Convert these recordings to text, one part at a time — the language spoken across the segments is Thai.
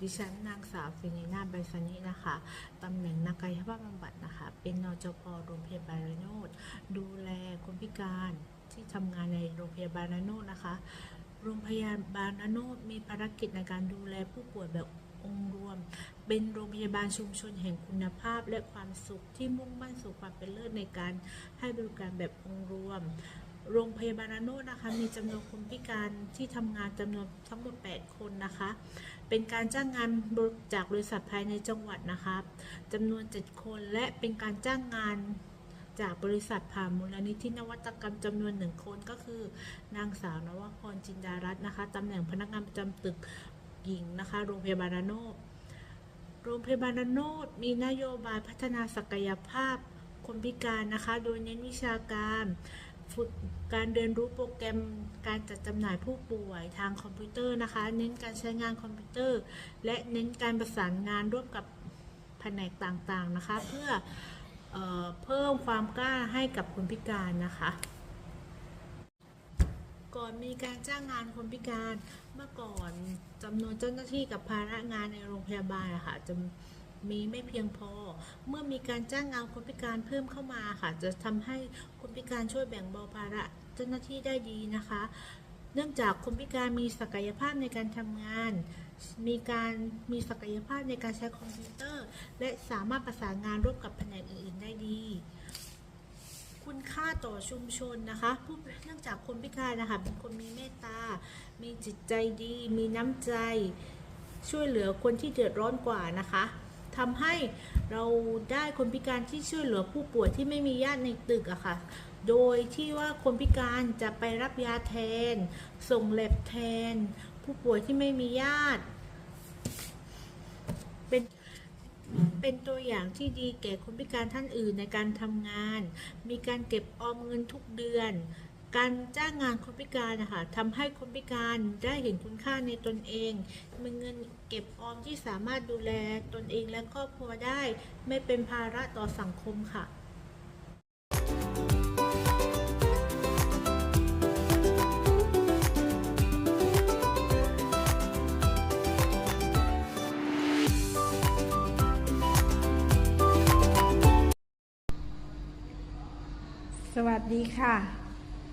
ดิฉันนางสาวฟินีนาใบสนินะคะตำแหน่งนักกายภาพบำบัดนะคะ เป็นนจพโรงพยาบาลระโนดดูแลคนพิการที่ทำงานในโรงพยาบาลระโนดนะคะ โรงพยาบาลระโนดมีภารกิจในการดูแลผู้ป่วยแบบองค์รวม เป็นโรงพยาบาลชุมชนแห่งคุณภาพและความสุขที่มุ่งมั่นสู่ความเป็นเลิศในการให้บริการแบบองค์รวม โรงพยาบาลโนดนะคะมีจำนวนคนพิการที่ทำงานจำนวนทั้งหมด 8 คนนะคะ เป็นการจ้างงานจากบริษัทภายในจังหวัดนะคะจำนวน 7 คนและเป็นการจ้างงานจากบริษัทผ่านมูลนิธินวัตกรรมจำนวนหนึ่งคนก็คือ นางสาวนวพรจินดารัตน์นะคะตำแหน่งพนักงานประจำตึกหญิงนะคะ โรงพยาบาลโนดโรงพยาบาลโนดมีนโยบายพัฒนาศักยภาพคนพิการนะคะ โดยเน้นวิชาการ ฝึกการเรียนรู้โปรแกรมการจัดจำหน่ายผู้ป่วยทางคอมพิวเตอร์นะคะ เน้นการใช้งานคอมพิวเตอร์ และเน้นการประสานงานร่วมกับแผนกต่างๆนะคะ เพื่อเออเพิ่มความกล้าให้กับคนพิการนะคะ ก่อนมีการจ้างงานคนพิการเมื่อก่อนจำนวนเจ้าหน้าที่กับภาระงานในโรงพยาบาลอะค่ะจะ มีไม่เพียงพอ เมื่อมีการจ้างงานคนพิการเพิ่มเข้ามาค่ะ จะทำให้คนพิการช่วยแบ่งเบาภาระเจ้าหน้าที่ได้ดีนะคะ เนื่องจากคนพิการมีศักยภาพในการทำงาน มีการมีศักยภาพในการใช้คอมพิวเตอร์ และสามารถประสานงานร่วมกับแผนกอื่นๆได้ดีคุณค่าต่อชุมชนนะคะผู้เนื่องจากคนพิการนะคะเป็นคนมีเมตตา มีจิตใจดี มีน้ำใจ ช่วยเหลือคนที่เดือดร้อนกว่านะคะ ทำให้เราได้คนพิการที่ช่วยเหลือผู้ป่วยที่ไม่มีญาติในตึกอะค่ะ โดยที่ว่าคนพิการจะไปรับยาแทน ส่งแลบแทน ผู้ป่วยที่ไม่มีญาติ เป็นเป็นตัวอย่างที่ดีแก่คนพิการท่านอื่นในการทำงาน มีการเก็บออมเงินทุกเดือน การจ้างงานคนพิการนะคะทำให้คนพิการได้เห็นคุณค่าในตนเอง มีเงินเก็บออมที่สามารถดูแลตนเองและครอบครัวได้ ไม่เป็นภาระต่อสังคมค่ะสวัสดีค่ะ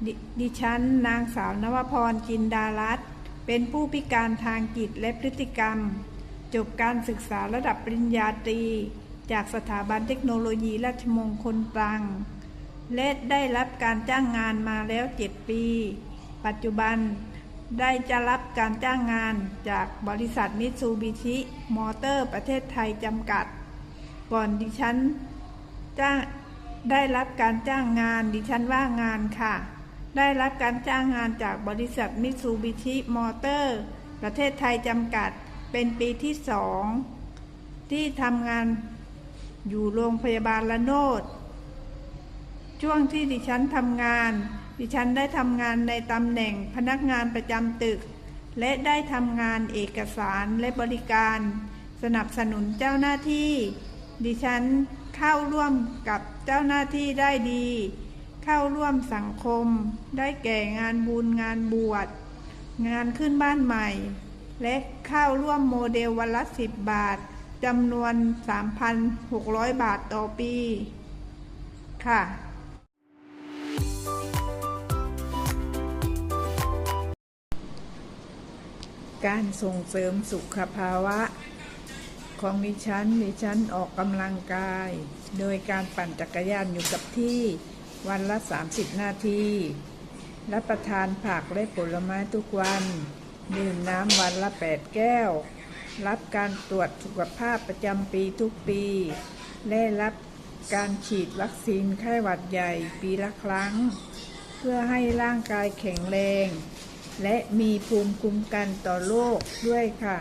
ดดิฉันนางสาวนวพรจินดารัตน์เป็นผู้พิการทางจิตและพฤติกรรม จบการศึกษาระดับปริญญาตรี จากสถาบันเทคโนโลยีราชมงคลตรัง และได้รับการจ้างงานมาแล้ว7ปี ปัจจุบันได้จะรับการจ้างงานจากบริษัทมิตซูบิชิมอเตอร์ประเทศไทยจำกัด ก่อนดิฉันจ้างได้รับการจ้างงานดิฉันว่างงานค่ะ ได้รับการจ้างงานจากบริษัทมิตซูบิชิมอเตอร์ ประเทศไทยจำกัดเป็นปีที่สองที่ทำงานอยู่โรงพยาบาลละโนด ช่วงที่ดิฉันทำงาน ดิฉันได้ทำงานในตำแหน่งพนักงานประจำตึก และได้ทำงานเอกสารและบริการ สนับสนุนเจ้าหน้าที่ ดิฉันเข้าร่วมกับเจ้าหน้าที่ได้ดี เข้าร่วมสังคม ได้แก่งานบุญงานบวช งานขึ้นบ้านใหม่ และเข้าร่วมโมเดลวันละสิบบาทจำนวน 3,600 บาทต่อปี ค่ะการส่งเสริมสุขภาวะ ของดิฉันดิฉันออกกำลังกาย โดยการปั่นจักรยานอยู่กับที่ วันละ 30 นาที รับประทานผักและผลไม้ทุกวัน ดื่มน้ำวันละ 8 แก้ว รับการตรวจสุขภาพประจำปีทุกปี และรับการฉีดวัคซีนไข้หวัดใหญ่ปีละครั้ง เพื่อให้ร่างกายแข็งแรง และมีภูมิคุ้มกันต่อโรคด้วยค่ะ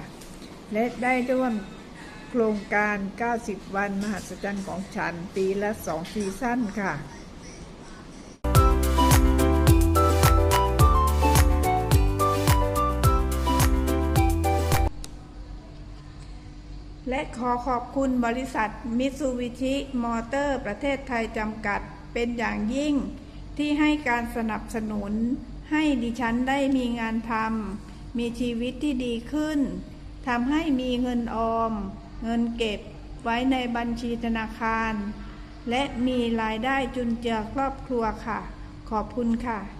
และได้ร่วมโครงการ 90 วันมหัศจรรย์ของฉันปีละ 2 ซีซั่นค่ะ และขอขอบคุณบริษัทมิตซูบิชิมอเตอร์ ประเทศไทยจำกัดเป็นอย่างยิ่ง ที่ให้การสนับสนุน ให้ดิฉันได้มีงานทำมีชีวิตที่ดีขึ้นทำให้มีเงินออม เงินเก็บไว้ในบัญชีธนาคาร และมีรายได้จุนเจือครอบครัวค่ะ ขอบคุณค่ะ